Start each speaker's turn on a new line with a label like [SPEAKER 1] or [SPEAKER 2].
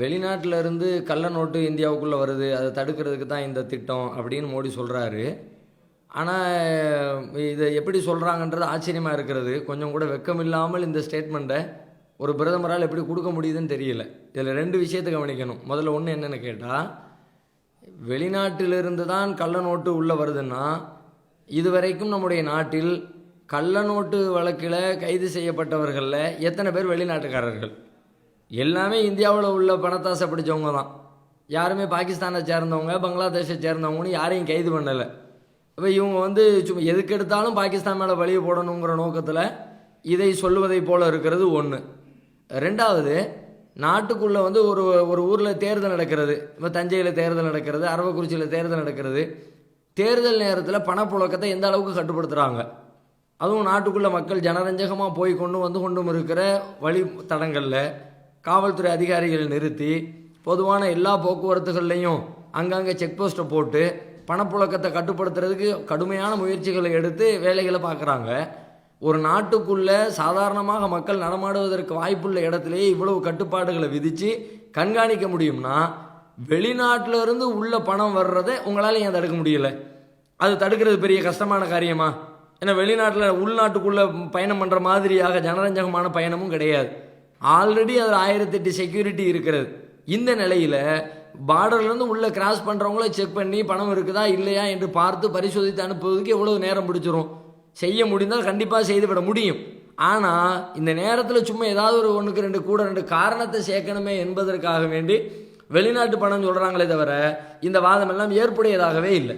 [SPEAKER 1] வெளிநாட்டில் இருந்து கள்ள நோட்டு இந்தியாவுக்குள்ளே வருது அதை தடுக்கிறதுக்கு தான் இந்த திட்டம் அப்படின்னு மோடி சொல்கிறாரு ஆனால் இதை எப்படி சொல்கிறாங்கன்றது ஆச்சரியமாக இருக்கிறது. கொஞ்சம் கூட வெக்கம் இல்லாமல் இந்த ஸ்டேட்மெண்ட்டை ஒரு பிரதமரால் எப்படி கொடுக்க முடியுதுன்னு தெரியல. இதில் ரெண்டு விஷயத்தை கவனிக்கணும். முதல்ல ஒன்று என்னென்னு கேட்டால் வெளிநாட்டிலிருந்து தான் கள்ள நோட்டு உள்ளே வருதுன்னா இதுவரைக்கும் நம்முடைய நாட்டில் கள்ள நோட்டு வழக்கில் கைது செய்யப்பட்டவர்களில் எத்தனை பேர் வெளிநாட்டுக்காரர்கள்? எல்லாமே இந்தியாவில் உள்ள பணத்தாசை பிடிச்சவங்க தான். யாருமே பாகிஸ்தானை சேர்ந்தவங்க பங்களாதேஷை சேர்ந்தவங்கன்னு யாரையும் கைது பண்ணலை. இப்போ இவங்க வந்து சும்மா எதுக்கு எடுத்தாலும் பாகிஸ்தான் மேலே வழியை போடணுங்கிற நோக்கத்தில் இதை சொல்லுவதை போல் இருக்கிறது ஒன்று ரெண்டாவது நாட்டுக்குள்ளே வந்து ஒரு ஒரு ஊரில் தேர்தல் நடக்கிறது. இப்போ தஞ்சையில் தேர்தல் நடக்கிறது அரவக்குறிச்சியில் தேர்தல் நடக்கிறது. தேர்தல் நேரத்தில் பணப்புழக்கத்தை எந்த அளவுக்கு கட்டுப்படுத்துகிறாங்க அதுவும் நாட்டுக்குள்ளே மக்கள் ஜனரஞ்சகமாக போய் கொண்டு வந்து கொண்டும் இருக்கிற வழி தடங்களில். காவல்துறை அதிகாரிகள் நிறுத்தி பொதுவான எல்லா போக்குவரத்துகள்லையும் அங்கங்கே செக் போஸ்ட்டை போட்டு பணப்புழக்கத்தை கட்டுப்படுத்துறதுக்கு கடுமையான முயற்சிகளை எடுத்து வேலைகளை பார்க்குறாங்க. ஒரு நாட்டுக்குள்ளே சாதாரணமாக மக்கள் நடமாடுவதற்கு வாய்ப்புள்ள இடத்துலையே இவ்வளவு கட்டுப்பாடுகளை விதித்து கண்காணிக்க முடியும்னா வெளிநாட்டிலிருந்து உள்ள பணம் வர்றதை உங்களால் ஏன் தடுக்க முடியல? அது தடுக்கிறது பெரிய கஷ்டமான காரியமா? ஏன்னா வெளிநாட்டில் உள்நாட்டுக்குள்ளே பயணம் பண்ணுற மாதிரியாக ஜனரஞ்சகமான பயணமும் கிடையாது. ஆல்ரெடி அதில் ஆயிரத்தெட்டு செக்யூரிட்டி இருக்கிறது. இந்த நிலையில் பார்டர்லேருந்து உள்ளே கிராஸ் பண்ணுறவங்கள செக் பண்ணி பணம் இருக்குதா இல்லையா என்று பார்த்து பரிசோதித்து அனுப்புவதற்கு எவ்வளோ நேரம் பிடிச்சிரும்? செய்ய முடிந்தால் கண்டிப்பாக செய்துவிட முடியும். ஆனால் இந்த நேரத்தில் சும்மா ஏதாவது ஒரு ஒன்றுக்கு ரெண்டு கூட ரெண்டு காரணத்தை சேர்க்கணுமே என்பதற்காக வேண்டி வெளிநாட்டு பணம் சொல்கிறாங்களே தவிர இந்த வாதம் எல்லாம் ஏற்புடையதாகவே இல்லை.